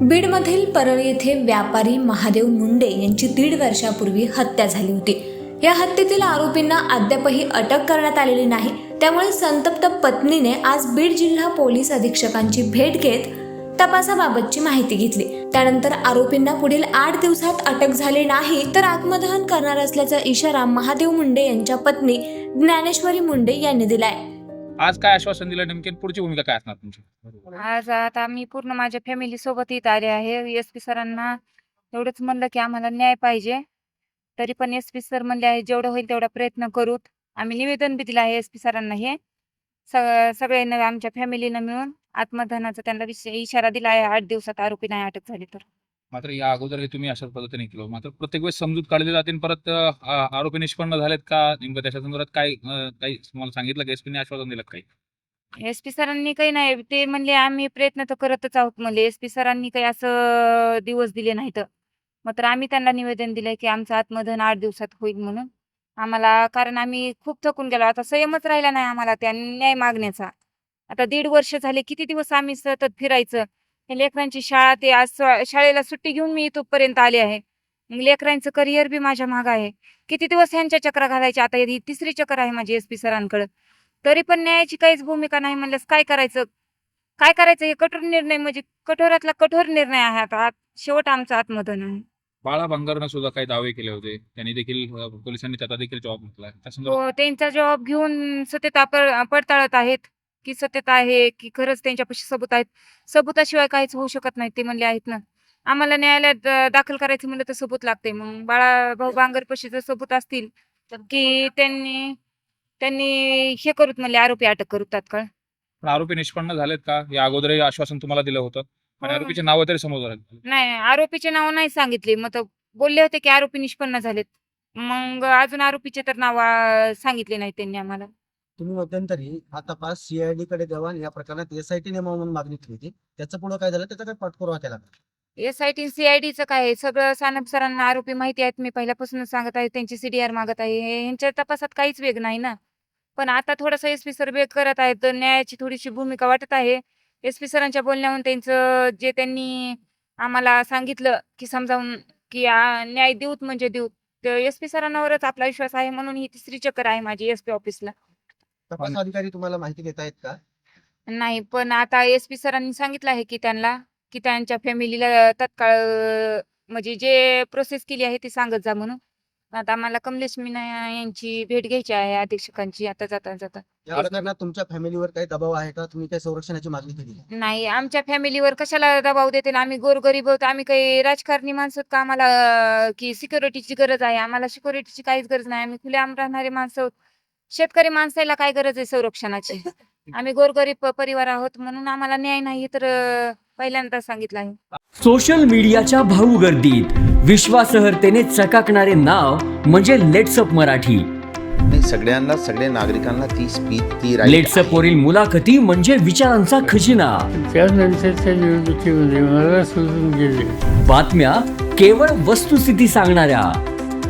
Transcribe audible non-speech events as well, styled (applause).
बीडमधील परळ येथे व्यापारी महादेव मुंडे यांची दीड वर्षापूर्वी हत्या झाली होती. या हत्येतील आरोपींना अद्यापही अटक करण्यात आलेली नाही. त्यामुळे संतप्त पत्नीने आज बीड जिल्हा पोलीस अधीक्षकांची भेट घेत तपासाबाबतची माहिती घेतली. त्यानंतर आरोपींना पुढील आठ दिवसात अटक झाली नाही तर आत्मदहन करणार असल्याचा इशारा महादेव मुंडे यांच्या पत्नी ज्ञानेश्वरी मुंडे यांनी दिलाय. आज काय आश्वासन दिलं नेमकी पुढची भूमिका काय असणार तुमची? आज आता मी पूर्ण माझ्या फॅमिली सोबत इथं आले आहे. एस पी सरांना एवढंच म्हणलं की आम्हाला न्याय पाहिजे. तरी पण एस पी सर म्हणले आहे जेवढं होईल तेवढा प्रयत्न करूत. आम्ही निवेदन बी दिलं आहे एस पी सरांना हे. सग सगळ्यांना आमच्या फॅमिलीनं मिळून आत्मधनाचा त्यांना विषय इशारा दिला आहे. आठ दिवसात आरोपी नाही अटक झाली तर. मात्र या अगोदर हे तुम्ही अशा पद्धतीने केलं. मात्र प्रत्येक वेळेस समजूत काढली जाते आणि परत आरोपी निष्पन्न झालेत का? नेमकं त्याच्या संदर्भात काय काही तुम्हाला सांगितलं का? एसपीने आश्वासन दिलं काही? एस पी सरांनी काही नाही. ते म्हणले आम्ही प्रयत्न तर करतच आहोत. म्हणले एस पी सरांनी काही असं दिवस दिले नाहीत. मात्र आम्ही त्यांना निवेदन दिलंय की आमचं आत्मधन आठ दिवसात होईल म्हणून. आम्हाला कारण आम्ही खूप थकून गेलो. आता संयमच राहिला नाही आम्हाला त्या न्याय मागण्याचा. आता दीड वर्ष झाले. किती दिवस आम्ही सतत फिरायचं? लेकरांची शाळा ते आज शाळेला सुट्टी घेऊन मी इथपर्यंत आले आहे. मग लेकरांचं करिअर बी माझ्या मागं आहे. किती दिवस ह्यांच्या चक्रा घालायच्या? आता ही तिसरी चक्र आहे माझी एस पी सरांकडे. तरी पण न्यायाची काहीच भूमिका नाही म्हणल्यास काय करायचं? काय करायचं? हे कठोर निर्णय म्हणजे कठोरातला कठोर निर्णय आहे आता. शेवट आमचा आत्मदन आहे. बाळा भांगरनं सुद्धा काही दावे केले होते. त्यांनी देखील पोलिसांनी त्याचा देखील जबाब घेतला तो त्यांचा जबाब घेऊन सत्यता पर- पडताळत आहेत. की सत्यता आहे की खरंच त्यांच्यापाशी सबूत आहेत. सबुताशिवाय काहीच होऊ शकत नाही ते म्हणले आहेत ना. आम्हाला न्यायालयात दाखल करायचं म्हणलं तर सबूत लागते मग बाळा भाऊ बांगरपाशी जर सबूत असतील की त्यांनी त्यांनी हे करूत म्हणले आरोपी अटक करूत तात्काळ. पण आरोपी निष्पन्न झालेत का? या अगोदरही आश्वासन तुम्हाला दिलं होतं. आणि हो. आरोपीचे नावं तरी समोर नाही आरोपीचे नाव नाही सांगितले. मग बोलले होते की आरोपी निष्पन्न झालेत. मग अजून आरोपीचे तर नाव सांगितले नाही त्यांनी आम्हाला. तुम्ही मध्यंतरी हा तपास सीआयडी कडे द्यावा आणि या प्रकरणात एसआयटी नेमा म्हणून मागणी केली होती. त्याचं पुढे काय झालं? त्याचा काय पाठपुरावा केला एसआयटी एस आय टी सीआयडीचं काय आहे? सगळं सानप सरांना आरोपी माहिती आहेत. मी पहिल्यापासूनच सांगत आहे त्यांची सीडीआर मागत आहे. हे- यांच्या तपासात काहीच वेग नाही ना. पण आता थोडासा एस पी सर वेग करत आहेत. तर न्यायाची थोडीशी भूमिका वाटत आहे. एस पी सरांच्या बोलण्याहून त्यांचं जे त्यांनी आम्हाला सांगितलं की समजावून की आ, न्याय देऊत म्हणजे देऊत. तर एस पी सरांवरच आपला विश्वास आहे म्हणून ही तिसरी चक्कर आहे माझी एस पी ऑफिसला तपास अधिकारी तुम्हाला माहिती देत आहेत का? नाही पण आता एस पी सरांनी सांगितलं आहे की त्यांना की त्यांच्या फॅमिलीला तत्काळ म्हणजे जे प्रोसेस केली आहे ती सांगत जा म्हणून. आता आम्हाला कमलेश मीना यांची भेट घ्यायची आहे अधीक्षकांची आता जाता जाता. या प्रकरणात तुमच्या फॅमिलीवर काही दबाव आहे का? तुम्ही काही संरक्षणाची मागणी केली आहे? नाही आमच्या फॅमिलीवर कशाला दबाव देतील? आम्ही गोरगरीब आहोत आम्ही काही राजकारणी माणसं आहोत का? आम्हाला अं, की सिक्युरिटीची गरज आहे आम्हाला सिक्युरिटीची काहीच गरज नाही. आम्ही खुले आम राहणारे माणसं आहोत. शेतकरी माणसाला काय गरज आहे संरक्षणाची? (laughs) आम्ही गोरगरीब परिवार आहोत म्हणून आम्हाला न्याय नाही तर पहिल्यांदा सांगितलं आहे. सोशल मीडियाच्या भाऊ गर्दीत विश्वासार्हतेने चकाकणारे नाव म्हणजे लेट्सअप मराठी. सगळ्यांना सगळ्या नागरिकांना ती स्पीच ती लेट्सअप. वरील मुलाखती म्हणजे विचारांचा खजिना. त्यानंतरच्या निवडणुकीमध्ये मला सोडून गेले. बातम्या केवळ वस्तुस्थिती सांगणाऱ्या.